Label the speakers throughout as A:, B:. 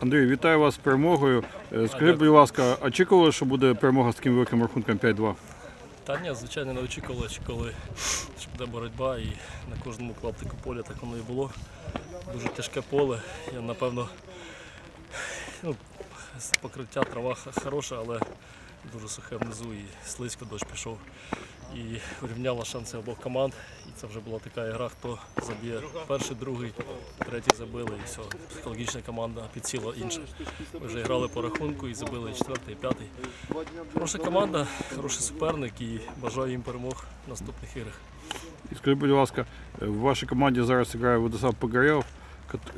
A: Андрій, вітаю вас з перемогою. Е, Скажіть, будь ласка, очікували, що буде перемога з таким великим рахунком 5-2?
B: Та ні, звичайно, не очікували, що буде боротьба і на кожному клаптику поля так воно і було. Дуже тяжке поле. Я напевно ну, покриття трава хороша, але дуже сухе внизу і слизько дощ пішов. І урівняла шанси обох команд. І це вже була така гра, хто заб'є перший, другий, третій забили, і все. Психологічна команда підсіла інша. Ми вже грали по рахунку і забили четвертий, п'ятий. Хороша команда, хороший суперник і бажаю їм перемог в наступних іграх.
A: І скажіть, будь ласка, в вашій команді зараз грає Владислав Погорєв,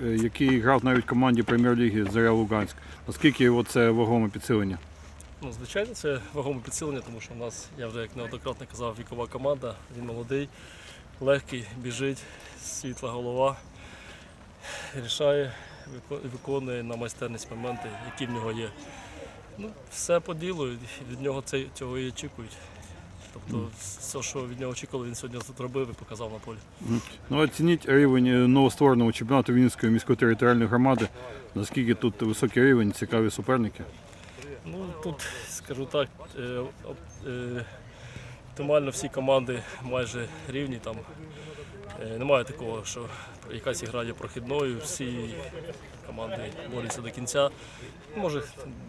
A: е, який грав навіть в команді прем'єр-ліги Заря Луганськ. Наскільки це вагоме підсилення?
B: Ну, звичайно, це вагоме підсилення, тому що в нас, я вже як неоднократно казав, вікова команда, він молодий, легкий, біжить, світла голова, рішає, виконує на майстерність моменти, які в нього є. Ну, все по ділу, від нього це, цього і очікують. Тобто, все, що від нього очікували, він сьогодні зробив і показав на полі.
A: Ну, оцініть рівень е, новоствореного чемпіонату Вінницької міської територіальної громади. Наскільки тут високий рівень, цікаві суперники?
B: Ну тут, скажу так, е, е, оптимально всі команди майже рівні. Там е, немає такого, що якась гра є прохідною, всі команди борються до кінця. Може,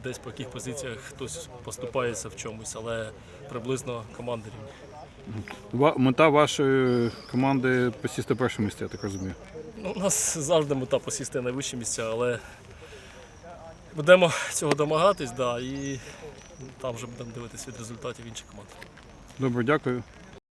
B: десь по яких позиціях хтось поступається в чомусь, але приблизно команди рівні.
A: Мета вашої команди посісти перше місце, я так розумію.
B: Ну, у нас завжди мета посісти найвищі місця, але будемо цього домагатись, да, і там вже будемо дивитися від результатів інших команд.
A: Добре, дякую.